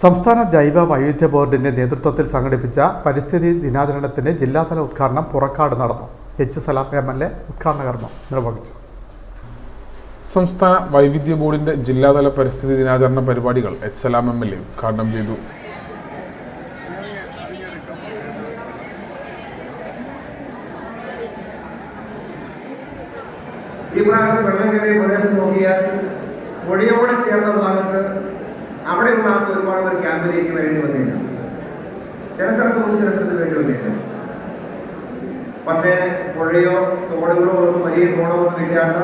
സംസ്ഥാന ജൈവ വൈവിധ്യ ബോർഡിന്റെ നേതൃത്വത്തിൽ സംഘടിപ്പിച്ച പരിസ്ഥിതി ദിനാചരണത്തിന്റെ ജില്ലാതല ഉദ്ഘാടനം പുറക്കാട് നടന്നു. H Salam M L A ഉദ്ഘാടന കർമ്മം നിർവഹിച്ചു. സംസ്ഥാന വൈവിധ്യ ബോർഡിന്റെ ജില്ലാതല പരിസ്ഥിതി ദിനാചരണ പരിപാടികൾ H Salam M L A ഉദ്ഘാടനം ചെയ്തു. ഈ പ്രാവശ്യം വെള്ളം കയറിയ പ്രദേശം നോക്കിയാൽ ഒഴിയോടെ ചേർന്ന ഭാഗത്ത് അവിടെയുള്ള ആൾക്ക് ഒരുപാട് പേർ ക്യാമ്പിലേക്ക് വേണ്ടി വന്നില്ല. ചില സ്ഥലത്ത് പോലും ചില സ്ഥലത്ത് വേണ്ടി വന്നില്ല. പക്ഷേ പുഴയോ തോടുകളോ ഒന്നും വലിയ തോടോ ഒന്നും ഇല്ലാത്ത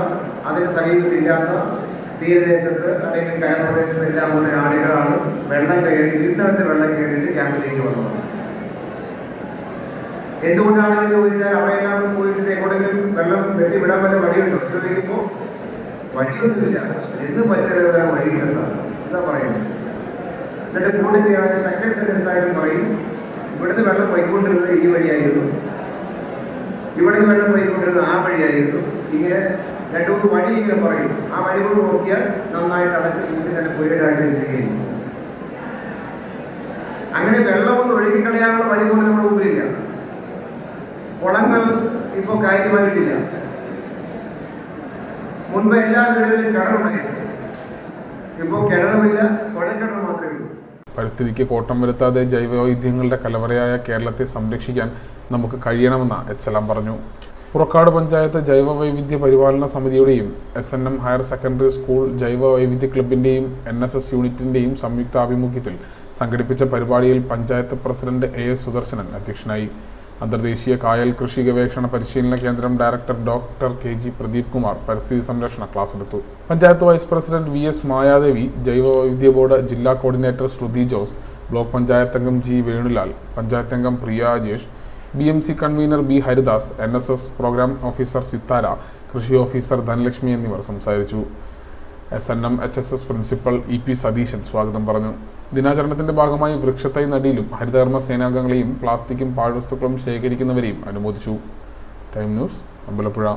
അതിന് സമീപത്തില്ലാത്ത തീരദേശത്ത് അല്ലെങ്കിൽ കരപ്രദേശത്ത് എല്ലാം ഉള്ള ആളുകളാണ് വെള്ളം കയറി വീടിനകത്ത് വെള്ളം കയറിയിട്ട് ക്യാമ്പിലേക്ക് വന്നത്. എന്തുകൊണ്ടാണെന്ന് ചോദിച്ചാൽ അവിടെയെല്ലാം പോയിട്ട് എങ്ങോട്ടെങ്കിലും വെള്ളം വെട്ടിവിടാൻ വല്ല വഴിയുണ്ടോ? ചോദിക്കുമ്പോൾ വഴിയൊന്നുമില്ല. എന്ന് പറ്റിയ വേറെ വഴിയില്ല സാർ ഇതാ പറയുന്നത് എന്നിട്ട് കൂടെ ചെയ്യാൻ സെക്കൻഡ് സെന്റൻസ് ആയിട്ട് പറയും ഇവിടുന്ന് വെള്ളം പോയിക്കൊണ്ടിരുന്നത് ഈ വഴിയായിരുന്നു. ഇവിടുന്ന് വെള്ളം പോയിക്കൊണ്ടിരുന്നത് ആ വഴിയായിരുന്നു. ഇങ്ങനെ രണ്ടു മൂന്ന് വഴി ഇങ്ങനെ പറയും. ആ വഴി കൂടെ നോക്കിയാൽ നന്നായിട്ട് അടച്ച് പൂട്ടി നല്ല പുരയിടായിട്ട് ഇരിക്കുകയും അങ്ങനെ വെള്ളമൊന്നും ഒഴുക്കിക്കളയാനുള്ള വഴി പോലും നമ്മുടെ മുമ്പിലില്ല കുളങ്ങൾ ഇപ്പോൾ കാര്യമായിട്ടില്ല. മുൻപ് എല്ലാ വീടുകളിലും കിണറുണ്ടായിരുന്നു. ഇപ്പോൾ കിണറുമില്ല കുഴക്കിണർ മാത്രമേ ഉള്ളൂ. പരിസ്ഥിതിക്ക് കോട്ടം വരുത്താതെ ജൈവവൈവിധ്യങ്ങളുടെ കലവറയായ കേരളത്തെ സംരക്ഷിക്കാൻ നമുക്ക് കഴിയണമെന്ന് എച്ച് സലാം പറഞ്ഞു. പുറക്കാട് പഞ്ചായത്ത് ജൈവവൈവിധ്യ പരിപാലന സമിതിയുടെയും S N M higher secondary school ജൈവവൈവിധ്യ ക്ലബിന്റെയും എൻ എസ് എസ് യൂണിറ്റിന്റെയും സംയുക്താഭിമുഖ്യത്തിൽ സംഘടിപ്പിച്ച പരിപാടിയിൽ panchayat president A S Sudarshanan അധ്യക്ഷനായി. അന്തർദേശീയ കായൽ കൃഷി ഗവേഷണ പരിശീലന കേന്ദ്രം director doctor K G Pradeep Kumar പരിസ്ഥിതി സംരക്ഷണ ക്ലാസ് എടുത്തു. Panchayat vice president V S Mayadevi ജൈവവൈവിധ്യ board ജില്ലാ കോർഡിനേറ്റർ ശ്രുതി ജോസ് ബ്ലോക്ക് പഞ്ചായത്ത് അംഗം ജി വേണുലാൽ പഞ്ചായത്ത് അംഗം Priya Ajesh B M C convener B Haridas N S S programme officer Sithara കൃഷി officer Dhanalakshmi എന്നിവർ സംസാരിച്ചു. S N M H S S principal E P Satheesan സ്വാഗതം പറഞ്ഞു. ദിനാചരണത്തിന്റെ ഭാഗമായി വൃക്ഷത്തൈ നടിയിലും ഹരിതകർമ്മ സേനാംഗങ്ങളെയും പ്ലാസ്റ്റിക്കും പാഴ്വസ്തുക്കളും ശേഖരിക്കുന്നവരെയും അനുമോദിച്ചു. Time news Ambalappuzha.